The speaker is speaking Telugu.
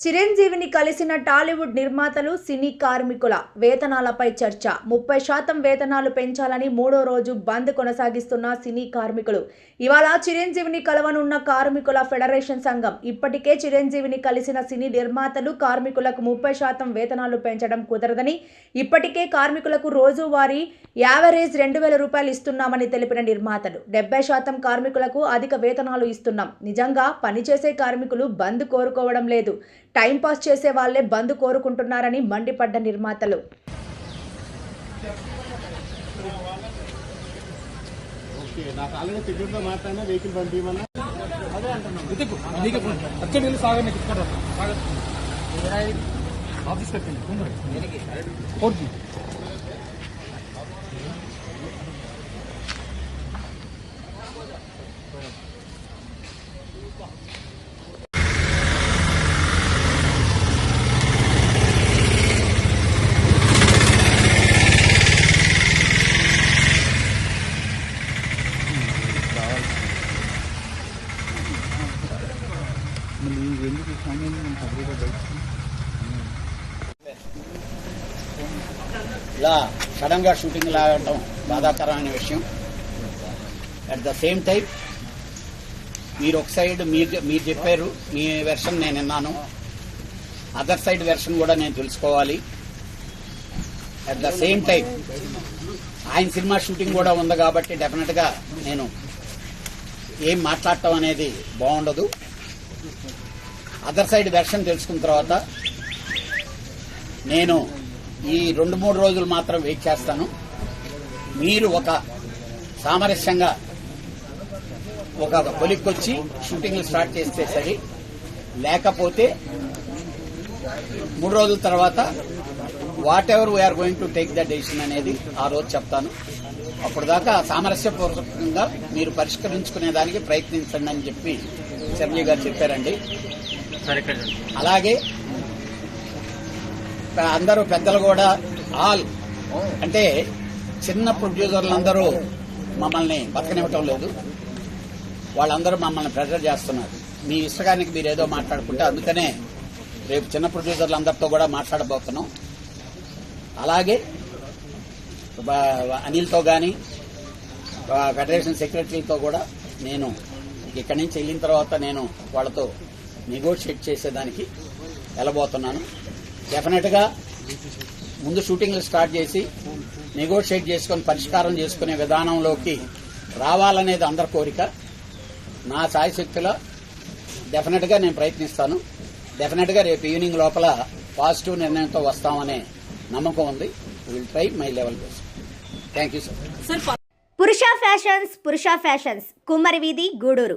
చిరంజీవిని కలిసిన టాలీవుడ్ నిర్మాతలు సినీ కార్మికుల వేతనాలపై చర్చ. ముప్పై శాతం వేతనాలు పెంచాలని మూడో రోజు బంద్ కొనసాగిస్తున్న సినీ కార్మికులు. ఇవాళ చిరంజీవిని కలవనున్న కార్మికుల ఫెడరేషన్ సంఘం. ఇప్పటికే చిరంజీవిని కలిసిన సినీ నిర్మాతలు కార్మికులకు ముప్పై శాతం వేతనాలు పెంచడం కుదరదని ఇప్పటికే కార్మికులకు రోజువారీ యావరేజ్ రెండు వేల రూపాయలు ఇస్తున్నామని తెలిపిన నిర్మాతలు. డెబ్బై శాతం కార్మికులకు అధిక వేతనాలు ఇస్తున్నాం. నిజంగా పనిచేసే కార్మికులు బంద్ కోరుకోవడం లేదు. టైంపాస్ చేసే వాళ్ళే బంద్ కోరుకుంటున్నారని మండిపడ్డ నిర్మాతలు. ఓకే ఇలా సడన్గా షూటింగ్ లాగటం బాధాకరమైన విషయం. అట్ ద సేమ్ టైం మీరు ఒక సైడ్ మీరు మీరు చెప్పారు మీ వెర్షన్ నేను విన్నాను. అదర్ సైడ్ వెర్షన్ కూడా నేను తెలుసుకోవాలి. అట్ ద సేమ్ టైం ఆయన సినిమా షూటింగ్ కూడా ఉంది కాబట్టి డెఫినెట్గా నేను ఏం మాట్లాడటం అనేది బాగుండదు. అదర్ సైడ్ వెర్షన్ తెలుసుకున్న తర్వాత నేను ఈ రెండు మూడు రోజులు మాత్రం వెయిట్ చేస్తాను. మీరు ఒక సామరస్యంగా ఒక కొలిక్కొచ్చి షూటింగ్లు స్టార్ట్ చేస్తే సరి. లేకపోతే మూడు రోజుల తర్వాత whatever we're going to take the decision అనేది ఆ రోజు చెప్తాను. అప్పుడు దాకా సామరస్యపూర్వకంగా మీరు పరిష్కరించుకునే దానికి ప్రయత్నించండి అని చెప్పి చిరంజీవి గారు చెప్పారండి. అలాగే అందరూ పెద్దలు కూడా ఆల్ అంటే చిన్న ప్రొడ్యూసర్లందరూ మమ్మల్ని బతకనివ్వటం లేదు. వాళ్ళందరూ మమ్మల్ని ప్రెషర్ చేస్తున్నారు. మీ ఇష్టకానికి మీరు ఏదో మాట్లాడుకుంటే అందుకనే రేపు చిన్న ప్రొడ్యూసర్లందరితో కూడా మాట్లాడబోతున్నాం. అలాగే అనిల్తో కానీ ఫెడరేషన్ సెక్రటరీతో కూడా నేను ఇక్కడి నుంచి వెళ్ళిన తర్వాత నేను వాళ్ళతో నెగోషియేట్ చేసేదానికి వెళ్ళబోతున్నాను. డెఫినెట్గా ముందు షూటింగ్లు స్టార్ట్ చేసి నెగోషియేట్ చేసుకొని పరిష్కారం చేసుకునే విధానంలోకి రావాలనేది అందరి కోరిక. నా సాయశక్తిలో డెఫినెట్గా నేను ప్రయత్నిస్తాను. డెఫినెట్గా రేపు ఈవినింగ్ లోపల పాజిటివ్ నిర్ణయంతో వస్తామనే నమ్మకం ఉంది. Will try my level best thank you sir Purusha fashions Purusha fashions Kummari Veedhi Gudur.